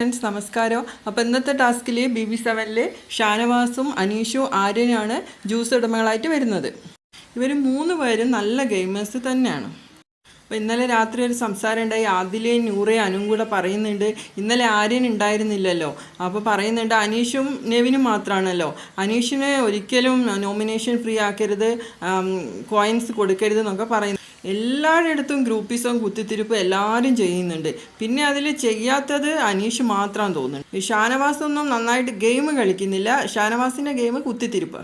Friends നമസ്കാരം. അപ്പോൾ ഇന്നത്തെ ടാസ്കിൽ ബി ബി സെവനിൽ ഷാനവാസും അനീഷും ആര്യനാണ് ജ്യൂസ് ഉടമകളായിട്ട് വരുന്നത്. ഇവർ മൂന്ന് പേരും നല്ല ഗെയിമേഴ്സ് തന്നെയാണ്. അപ്പോൾ ഇന്നലെ രാത്രി ഒരു സംസാരം ഉണ്ടായി. ആദിലെ നൂറെ അനും കൂടെ പറയുന്നുണ്ട് ഇന്നലെ ആര്യൻ ഉണ്ടായിരുന്നില്ലല്ലോ. അപ്പോൾ പറയുന്നുണ്ട് അനീഷും നെവിനും മാത്രമാണല്ലോ അനീഷിനെ ഒരിക്കലും നോമിനേഷൻ ഫ്രീ ആക്കരുത് കോയിൻസ് കൊടുക്കരുത് എന്നൊക്കെ പറയുന്നു. എല്ലായിടത്തും ഗ്രൂപ്പിസവും കുത്തിത്തിരിപ്പും എല്ലാവരും ചെയ്യുന്നുണ്ട്. പിന്നെ അതിൽ ചെയ്യാത്തത് അനീഷ് മാത്രം തോന്നുന്നു ഷാനവാസൊന്നും നന്നായിട്ട് ഗെയിം കളിക്കുന്നില്ല. ഷാനവാസിന്റെ ഗെയിം കുത്തിത്തിരിപ്പ്.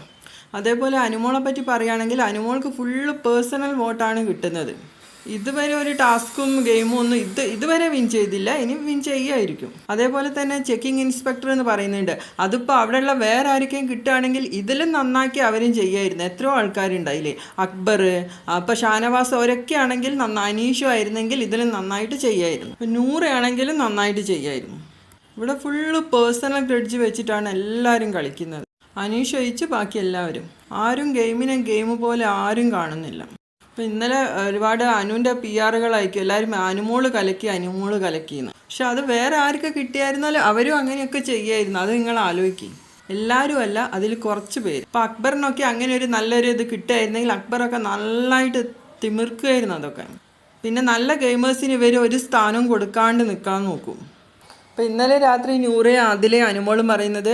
അതേപോലെ അനുമോളെ പറ്റി പറയുകയാണെങ്കിൽ അനുമോൾക്ക് ഫുള്ള് പേഴ്സണൽ വോട്ടാണ് കിട്ടുന്നത്. ഇതുവരെ ഒരു ടാസ്കും ഗെയിമും ഒന്നും ഇത് ഇതുവരെ വിൻ ചെയ്തില്ല ഇനി വിൻ ചെയ്യുമായിരിക്കും അതേപോലെ തന്നെ ചെക്കിംഗ് ഇൻസ്പെക്ടർ എന്ന് പറയുന്നുണ്ട്. അതിപ്പോൾ അവിടെയുള്ള വേറെ ആർക്കെയും കിട്ടുകയാണെങ്കിൽ ഇതിലും നന്നാക്കി അവരും ചെയ്യായിരുന്നു. എത്രയോ ആൾക്കാരുണ്ടായില്ലേ? അക്ബർ അപ്പോൾ ഷാനവാസ് അവരൊക്കെ ആണെങ്കിൽ നന്ന അനീഷു ആയിരുന്നെങ്കിൽ ഇതിലും നന്നായിട്ട് ചെയ്യായിരുന്നു. നൂറാണെങ്കിലും നന്നായിട്ട് ചെയ്യായിരുന്നു. ഇവിടെ ഫുള്ള് പേഴ്സണൽ ഗ്രഡ്ജ് വെച്ചിട്ടാണ് എല്ലാവരും കളിക്കുന്നത്. അനീഷ് ഒഴിച്ച് ബാക്കി എല്ലാവരും. ആരും ഗെയിമിനെ ഗെയിം പോലെ ആരും കാണുന്നില്ല. അപ്പം ഇന്നലെ ഒരുപാട് അനുവിന്റെ പി ആറുകളായിരിക്കും എല്ലാവരും അനുമോൾ കലക്കി അനുമോൾ കലക്കിയെന്ന് പക്ഷെ അത് വേറെ ആർക്ക് കിട്ടിയായിരുന്നാലും അവരും അങ്ങനെയൊക്കെ ചെയ്യായിരുന്നു. അത് നിങ്ങൾ ആലോചിക്കും. എല്ലാവരും അല്ല അതിൽ കുറച്ച് പേര്. അപ്പം അക്ബറിനൊക്കെ അങ്ങനെ ഒരു നല്ലൊരു ഇത് കിട്ടുമായിരുന്നെങ്കിൽ അക്ബറൊക്കെ നല്ലതായിട്ട് തിമിർക്കുമായിരുന്നു അതൊക്കെ. പിന്നെ നല്ല ഗെയിമേഴ്സിന് ഇവർ ഒരു സ്ഥാനവും കൊടുക്കാണ്ട് നിൽക്കാൻ നോക്കും. അപ്പം ഇന്നലെ രാത്രി നൂറെ അതിലെ അനുമോളും പറയുന്നത്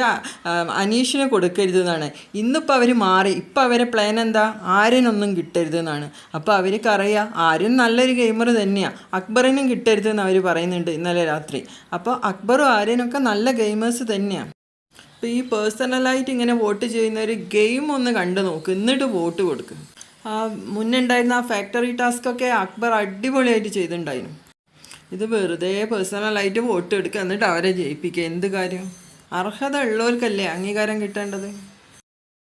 അനീഷിനെ കൊടുക്കരുത് എന്നാണ്. ഇന്നിപ്പോൾ അവർ മാറി. ഇപ്പോൾ അവരെ പ്ലാൻ എന്താ? ആര്യനൊന്നും കിട്ടരുത് എന്നാണ്. അപ്പോൾ അവർക്ക് അറിയാം ആര്യൻ നല്ലൊരു ഗെയിമർ തന്നെയാണ് അക്ബറിനും കിട്ടരുത് എന്ന് അവർ പറയുന്നുണ്ട് ഇന്നലെ രാത്രി. അപ്പോൾ അക്ബറും ആര്യനൊക്കെ നല്ല ഗെയിമേഴ്സ് തന്നെയാണ് അപ്പോൾ ഈ പേഴ്സണലായിട്ട് ഇങ്ങനെ വോട്ട് ചെയ്യുന്ന ഒരു ഗെയിം ഒന്ന് കണ്ടു നോക്ക്. എന്നിട്ട് വോട്ട് കൊടുക്ക്. ആ മുന്നുണ്ടായിരുന്ന ആ ഫാക്ടറി ടാസ്ക് ഒക്കെ അക്ബർ അടിപൊളിയായിട്ട് ചെയ്തിട്ടുണ്ടായിരുന്നു ഇത് വെറുതെ പേഴ്സണലായിട്ട് വോട്ട് എടുക്കുക എന്നിട്ട് അവരെ ജയിപ്പിക്കുക എന്ത് കാര്യം? അർഹത ഉള്ളവർക്കല്ലേ അംഗീകാരം കിട്ടേണ്ടത്?